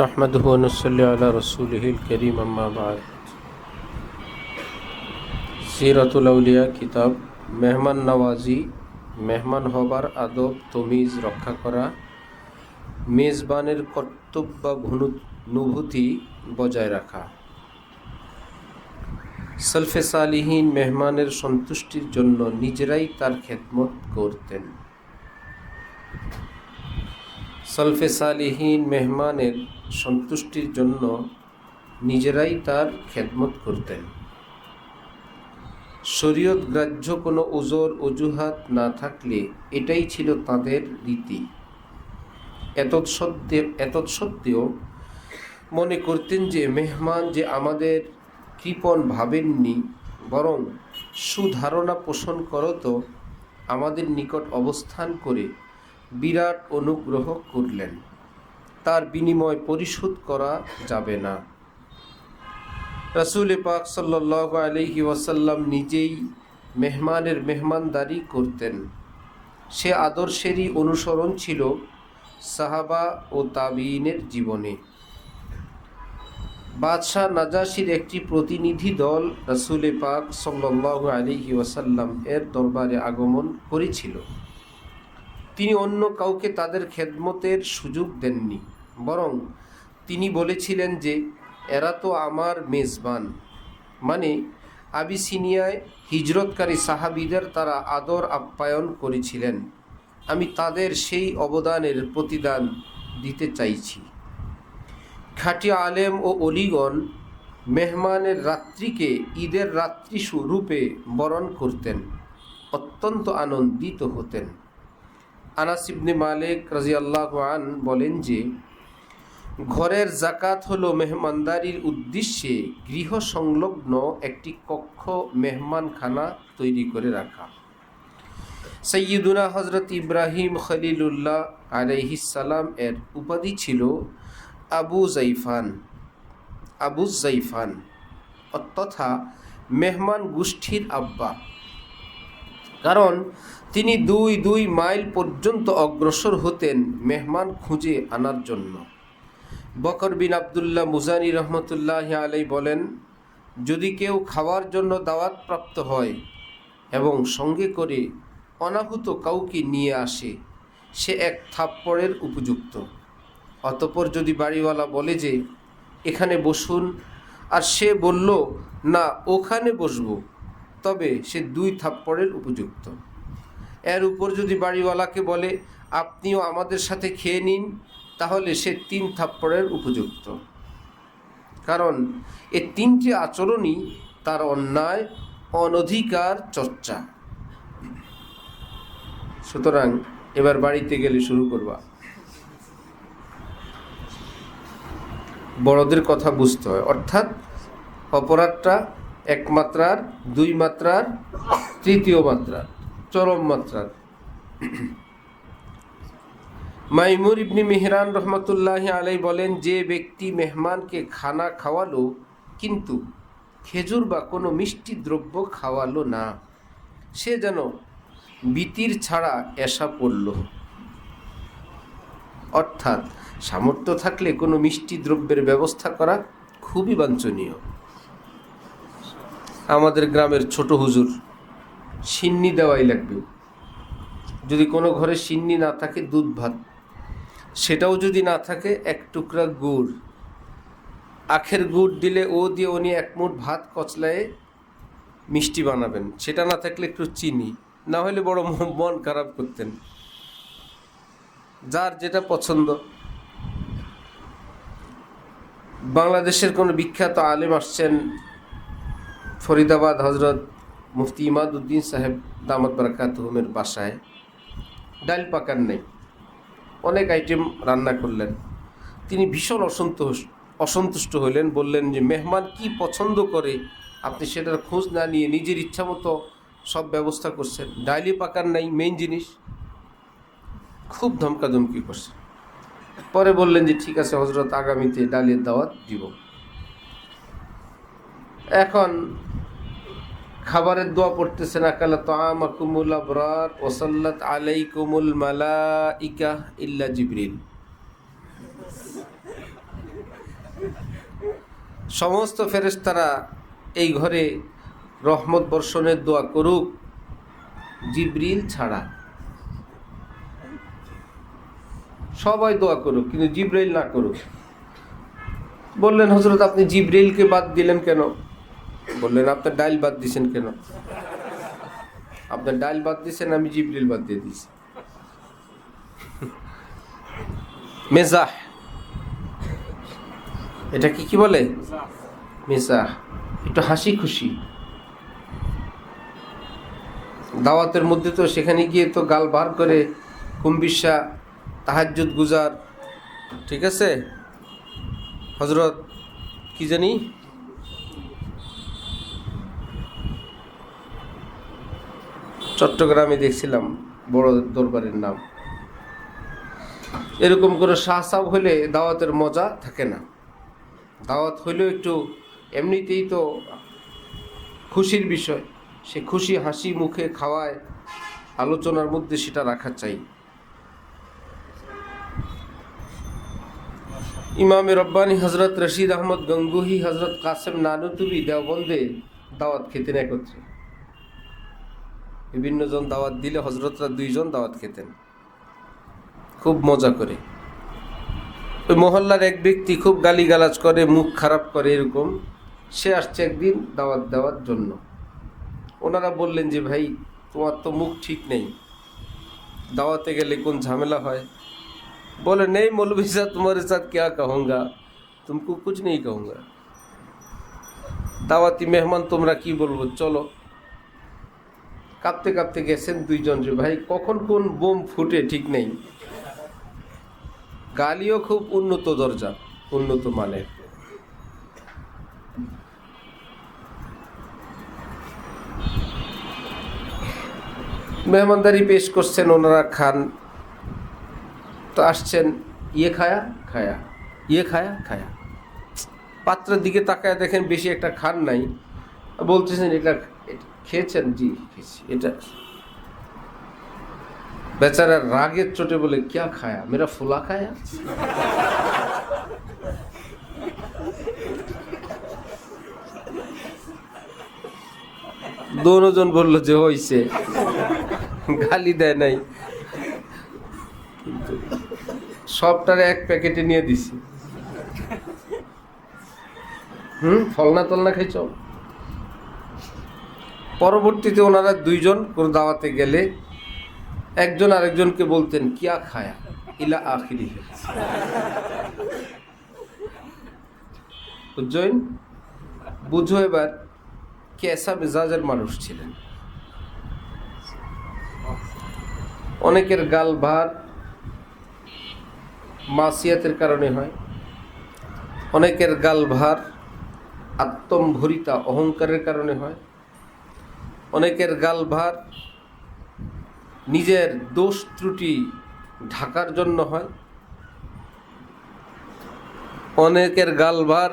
نحمده ونصلي على رسوله الكريم أما بعد সিরাতুল আউলিয়া কিতাব মেহমান নওয়াজি মেহমান হবার আদব তমিজ রক্ষা করা মেজবানের কর্তব্য অনুভূতি বজায় রাখা সলফে সালিহীন মেহমানের সন্তুষ্টির জন্য নিজেরাই তার খেদমত করতেন সলফে সালিহীন মেহমানের সন্তুষ্টির জন্য নিজেরাই তার খেদমত করতেন। শরীয়ত গ্রাহ্য কোনো ওজোর, অজুহাত না থাকলে এটাই ছিল তাদের রীতি। এতৎ সত্ত্বেও মনে করতেন যে মেহমান যে আমাদের কৃপণ ভাবেননি, বরং সুধারণা পোষণ করত আমাদের নিকট অবস্থান করে বিরাট অনুগ্রহ করলেন। তার বিনিময় পরিশোধ করা যাবে না। রাসুল পাক সাল্লাহ আলহি ওয়াসাল্লাম নিজেই মেহমানের মেহমানদারি করতেন। সে আদর্শেরই অনুসরণ ছিল সাহাবা ও তাবিনের জীবনে। বাদশাহ নাজাসির একটি প্রতিনিধি দল রাসুল পাক সাল্লাহ আলহি ওয়াসাল্লাম এর দরবারে আগমন করেছিল। তিনি অন্য কাউকে তাদের খেদমতের সুযোগ দেননি, বরং তিনি বলেছিলেন যে, এরা তো আমার মেজবান। মানে আবিসিনিয়ায় হিজরতকারী সাহাবিদের তারা আদর আপ্যায়ন করেছিলেন। আমি তাদের সেই অবদানের প্রতিদান দিতে চাইছি। খাটি আলেম ও অলিগণ মেহমানের রাত্রিকে ঈদের রাত্রি রূপে বরণ করতেন, অত্যন্ত আনন্দিত হতেন। আনাস ইবনে মালিক রাজিয়াল্লাহ আন বলেন যে, ঘরের জাকাত হলো মেহমানদারির উদ্দেশ্যে গৃহ সংলগ্ন একটি কক্ষ মেহমানখানা তৈরি করে রাখা। সৈয়দুনা হজরত ইব্রাহিম খলিলুল্লাহ আলাইহিসালাম এর উপাধি ছিল আবু জাইফান আবু জাইফান তথা মেহমান গোষ্ঠীর আব্বা। কারণ তিনি দুই দুই মাইল পর্যন্ত অগ্রসর হতেন মেহমান খুঁজে আনার জন্য। বকর বিন আবদুল্লাহ মুজানি রহমতুল্লাহ আলাই বলেন, যদি কেউ খাওয়ার জন্য দাওয়াত প্রাপ্ত হয় এবং সঙ্গে করে অনাহুত কাউকে নিয়ে আসে, সে এক থাপ্পড়ের উপযুক্ত। অতপর যদি বাড়িওয়ালা বলে যে, এখানে বসুন, আর সে বলল, না, ওখানে বসবো। তবে সে দুই থাপ্পড়ের উপযুক্ত। এর উপর যদি বাড়িওয়ালাকে বলে, আপনিও আমাদের সাথে খেয়ে নিন, তাহলে সে তিন থাপ্পড়ের উপযুক্ত। কারণ এ তিনটি আচরণই তার অন্যায়, অনধিকার চর্চা। সুতরাং এবার বাড়িতে গেলে শুরু করবা। বড়দের কথা বুঝতে হয়। অর্থাৎ অপরাধটা এক মাত্রার দুই মাত্রার তৃতীয় মাত্রার চরম মাত্রার মাইমুর ইবনি মেহরান রহমতুল্লাহ আলাই বলেন, যে ব্যক্তি মেহমানকে খানা খাওয়ালো, কিন্তু খেজুর বা কোনো মিষ্টি দ্রব্য খাওয়ালো না, সে যেন বিতির ছাড়া এসা পড়ল। অর্থাৎ সামর্থ্য থাকলে কোনো মিষ্টি দ্রব্যের ব্যবস্থা করা খুবই বাঞ্ছনীয়। আমাদের গ্রামের ছোট হুজুর, সিন্নি দেওয়াই লাগবে। যদি কোনো ঘরে সিন্নি না থাকে, দুধ ভাত। সেটাও যদি না থাকে, এক টুকরা গুড়। আখের গুড় দিলে ও দিয়ে উনি এক মুঠ ভাত কচলায় মিষ্টি বানাবেন। সেটা না থাকলে একটু চিনি, না হলে বড় মন খারাপ করতেন। যার যেটা পছন্দ। বাংলাদেশের কোনো বিখ্যাত আলেম আসছেন ফরিদাবাদ হজরত মুফতি ইমাদুদ্দিন সাহেব দামদ বারাকাত হুমের বাসায় ডাল পাকার নেই। অনেক আইটেম রান্না করলেন। তিনি ভীষণ অসন্তোষ অসন্তুষ্ট হইলেন, বললেন যে, মেহমান কি পছন্দ করে? আপনি সেটার খোঁজ না নিয়ে নিজের ইচ্ছা মতো সব ব্যবস্থা করছেন। ডাইলি পাকার নাই মেইন জিনিস। খুব ধমকাধমকি করছে পরে বললেন যে, ঠিক আছে হজরত, আগামীতে ডালের দাওয়াত দিব। এখন খাবারের দোয়া পড়তেছেন আকালা তামাকুমুল আবরার ওসাল্লাত আলাইকুমুল মালাইকা ইল্লা জিবরিল। সমস্ত ফেরেশতারা এই ঘরে রহমত বর্ষণের দোয়া করুক, জিব্রিল ছাড়া। সবাই দোয়া করুক, কিন্তু জিব্রাইল না করুক। বললেন হজরত আপনি জিব্রাইলকে বাদ দিলেন কেন? বললেন, আপনার ডাইল বাদ দিছেন কেন? আপনার ডাইল বাদ দিছেন, আমি জিব্রিল বাদ দিয়ে দিয়েছি। মেজাহ। এটা কি কি বলে? মেজাহ। একটু হাসি খুশি দাওয়াতের মধ্যে তো সেখানে গিয়ে তো গাল বার করে কুম্বিসা তাহাজ্জুদ গুজার, ঠিক আছে? হজরত কি জানি? চট্টগ্রামে দেখছিলাম, বড় দরবারের নাম। এরকম করে শাহসাব হলে দাওয়াতের মজা থাকে না। দাওয়াত হইলেও একটু এমনিতেই তো খুশির বিষয়। সে খুশি হাসি মুখে খাওয়ায়, আলোচনার মধ্যে সেটা রাখা চাই। ইমামে রব্বানি হজরত রশিদ আহমদ গঙ্গুহি হজরত কাসেম নানুতুবি দেওবন্দে দাওয়াত খেতেন একত্রে। বিভিন্ন জন দাওয়াত দিলে হজরতরা দুইজন দাওয়াত খেতেন। খুব মজা করে। ওই মহল্লার এক ব্যক্তি খুব গালিগালাজ করে, মুখ খারাপ করে এরকম। সে আসছে একদিন দাওয়াত দেওয়ার জন্য। ওনারা বললেন যে, ভাই, তোমার তো মুখ ঠিক নেই। দাওয়াতে গেলে কোন ঝামেলা হয়? বলে, নেই মৌলভী সাহ তোমার সাথ কে কাহঙ্গা? তুমি কুছ নেই কাহঙ্গা? দাওয়াতি মেহমান, তোমরা কি বলব? চলো। কাঁপতে কাঁপতে গেছেন দুইজন যে, ভাই, কখন কোন বোম ফুটে ঠিক নেই? গালিও খুব উন্নত দরজা, উন্নত মানের। মেহমানদারি পেশ করছেন ওনারা, খান। তো আসছেন ইয়ে খায়া? খায়া। ইয়ে খায়া? খায়া। পাত্রের দিকে তাকায় দেখেন বেশি একটা খান নাই। বলতেছেন, এটা খেয়েছেন? জি, খেয়েছি। এটা বেচারা রাগের চোটে বলে, ক্যা খায়া? মেরা ফুলা খায়া? দোনোজন বলল যে, হইছে। গালি দেয় নাই। সবটারে এক প্যাকেটে নিয়ে দিছি। হুম ফলনা তলনা খাইছ? পরবর্তীতে ওনারা দুইজন কোন দাওয়াতে গেলে একজন আরেকজনকে বলতেন, কিয়া খায়া? ইলা আখিরি। বুঝছেন বুঝো এবার কেসা মেজাজের মানুষ ছিলেন? অনেকের গাল ভার মাসিয়াতের কারণে হয়, অনেকের গাল ভার আত্মম্ভরিতা, অহংকারের কারণে হয় অনেকের গাল ভার। নিজের দোষ ত্রুটি ঢাকার জন্য হয়। অনেকের গাল ভার,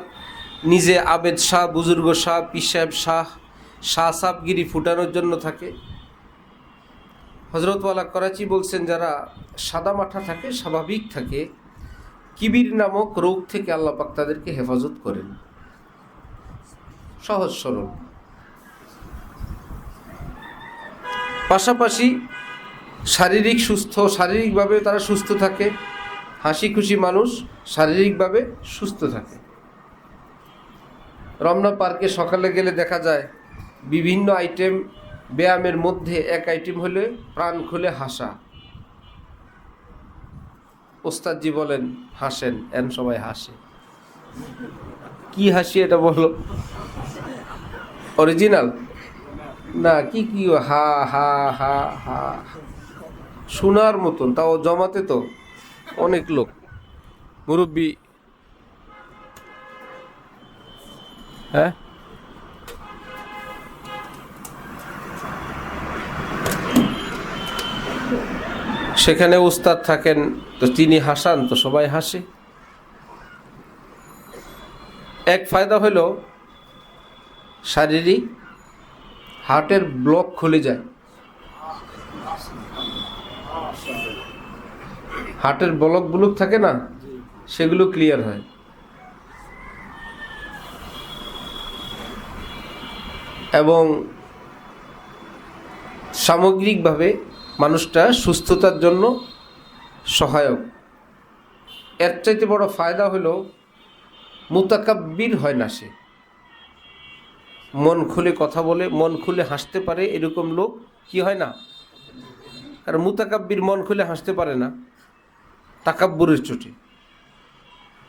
নিজে আবেদ শাহ, বুজুর্গ শাহ পিসাব শাহ শাহ সাবগিরি ফুটানোর জন্য থাকে। হজরতওয়ালা করাচি বলছেন, যারা সাদা মাঠা থাকে, স্বাভাবিক থাকে, কিবির নামক রোগ থেকে আল্লাহ পাক তাদেরকে হেফাজত করেন। সহজ সরল। পাশাপাশি শারীরিক সুস্থ, শারীরিকভাবে তারা সুস্থ থাকে হাসি খুশি মানুষ শারীরিকভাবে সুস্থ থাকে। রমনা পার্কে সকালে গেলে দেখা যায়, বিভিন্ন আইটেম ব্যায়ামের মধ্যে এক আইটেম হলে প্রাণ খুলে হাসা। ওস্তাদজি বলেন, হাসেন, এন সবাই হাসে। কি হাসি এটা বলো? অরিজিনাল? না, কি কি, হা হা হা হা। শোনার মতন, তাও জমাতে তো অনেক লোক। মুরব্বী। হ্যাঁ? সেখানে উস্তাদ থাকেন, তো তিনি হাসান, তো সবাই হাসে। এক ফায়দা হলো, শারীরিক হার্টের ব্লক খুলে যায়। হার্টের ব্লক ব্লক থাকে না, সেগুলো ক্লিয়ার হয়। এবং সামগ্রিকভাবে মানুষটা সুস্থতার জন্য সহায়ক। এর চাইতে বড় ফায়দা হলো, মুতাকাব্বির হয় না সে। মন খুলে কথা বলে, মন খুলে হাসতে পারে এরকম লোক কি হয় না? কারণ মুতাকাব্বির মন খুলে হাসতে পারে না। তাকাব্বুরের চোটে।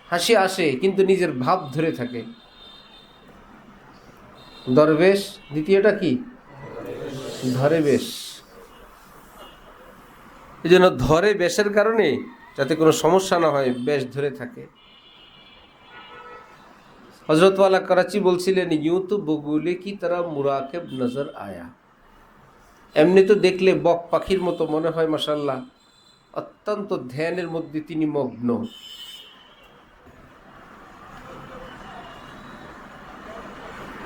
হাসি আসে, কিন্তু নিজের ভাব ধরে থাকে। দরবেশ, দ্বিতীয়টা কি? ধরে বেশ এই জন্য ধরে বেশের কারণে যাতে কোনো সমস্যা না হয়, বেশ ধরে থাকে। হজরতওয়ালা করাচি বলছিলেন ইউ তো বগুলে কি তারা মুরাকেব নজর আয়া? এমনি তো দেখলে বক পাখির মতো মনে হয় মাসাল্লাহ অত্যন্ত ধ্যানের মধ্যে তিনি মগ্ন।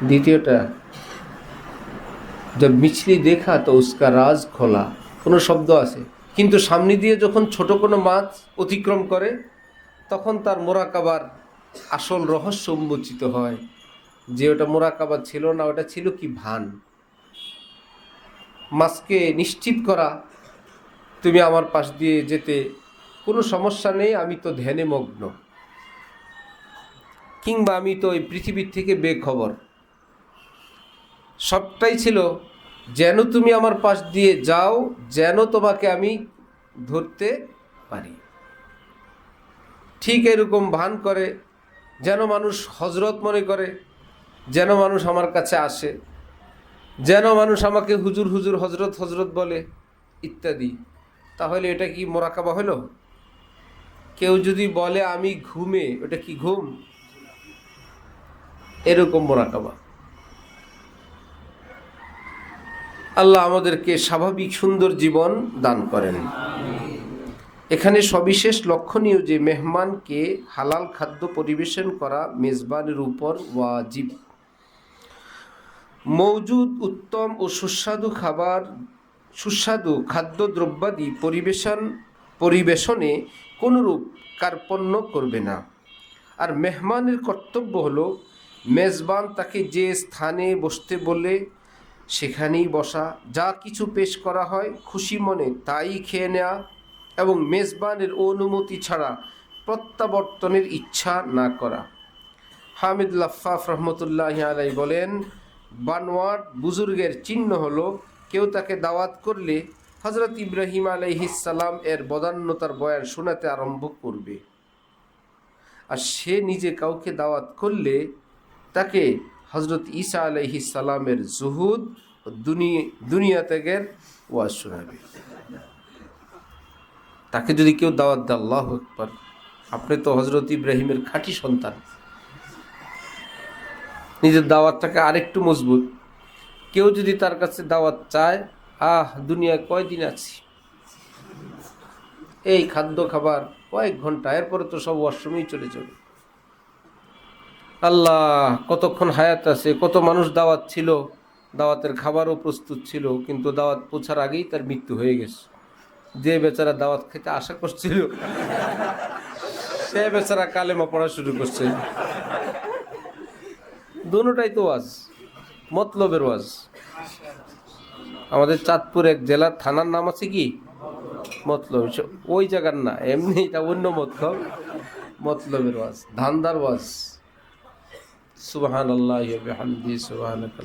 দ্বিতীয়টা, যা মিছলি দেখা তো উস্কা রাজ খোলা। কোনো শব্দ আছে। কিন্তু সামনে দিয়ে যখন ছোট কোনো মাছ অতিক্রম করে, তখন তার মোরাকাবার আসল রহস্য উন্মোচিত হয়। যে ওটা মোরাকাবা ছিল না, ওটা ছিল কি ভান? মাছকে নিশ্চিত করা, তুমি আমার পাশ দিয়ে যেতে, কোনো সমস্যা নেই, আমি তো ধ্যানে মগ্ন। কিংবা আমি তো এই পৃথিবীর থেকে বেখবর। সবটাই ছিল, যেন তুমি আমার পাশ দিয়ে যাও, যেন তোমাকে আমি ধরতে পারি। ঠিক এরকম ভান করে যেন মানুষ হজরত মনে করে, যেন মানুষ আমার কাছে আসে, যেন মানুষ আমাকে হুজুর হুজুর হজরত হজরত বলে ইত্যাদি। তাহলে এটা কি মোরাকাবা হলো? কেউ যদি বলে আমি ঘুমে, ওটা কি ঘুম? এরকম মোরাকাবা। আল্লাহ আমাদেরকে স্বাভাবিক সুন্দর জীবন দান করেন। এখানে সবিশেষ লক্ষণীয় যে মেহমানকে হালাল খাদ্য পরিবেশন করা মেজবানের উপর ওয়াজিব। মৌজুদ উত্তম ও সুস্বাদু খাবার, সুস্বাদু খাদ্য দ্রব্যাদি পরিবেশন, পরিবেশনে কোনরূপ কার্পণ্য করবে না। আর মেহমানের কর্তব্য হলো মেজবান তাকে যে স্থানে বসতে বলে সেখানেই বসা, যা কিছু পেশ করা হয় খুশি মনে তাই খেয়ে নেওয়া এবং মেজবানের অনুমতি ছাড়া প্রত্যাবর্তনের ইচ্ছা না করা। হামিদ লাফাফ রহমতুল্লাহ আলাই বলেন বানোয়াট বুজুর্গের চিহ্ন হলো, কেউ তাকে দাওয়াত করলে হজরত ইব্রাহিম আলাইহিসাল্লাম এর বদান্যতার বয়ান শোনাতে আরম্ভ করবে। আর সে নিজে কাউকে দাওয়াত করলে তাকে হজরত ঈসা আলহি সালামের জুহুদ দুনিয়া ত্যাগের ওয়াজ শোনাবে। তাকে যদি কেউ দাওয়াত দেয়, আল্লাহ একবার আপনি তো হজরত ইব্রাহিমের খাঁটি সন্তান। নিজের দাওয়াতটাকে আরেকটু মজবুত। কেউ যদি তার কাছে দাওয়াত চায়, আহ, দুনিয়ায় কয়দিন আছি? এই খাদ্য খাবার কয়েক ঘণ্টা, এরপরে তো সব অষ্টমী চলে যাবে। আল্লাহ, কতক্ষণ হায়াত আছে, কত মানুষ দাওয়াত ছিল। দাওয়াতের খাবারও প্রস্তুত ছিল, কিন্তু দাওয়াত পৌঁছার আগেই তার মৃত্যু হয়ে গেছে। যে বেচারা দাওয়াত খেতে আশা করছিল, সে বেচারা কালেমা পড়া শুরু করছে। দুটাই তো ওয়াজ, মতলবের ওয়াজ। আমাদের চাঁদপুর এক জেলার থানার নাম আছে কি? মতলব ওই জায়গার না, এমনি এটা অন্য মতলব, মতলবের ওয়াজ, ধান্দার ওয়াজ। সুবহান আল্লাহ সুবাহ সুবহানাক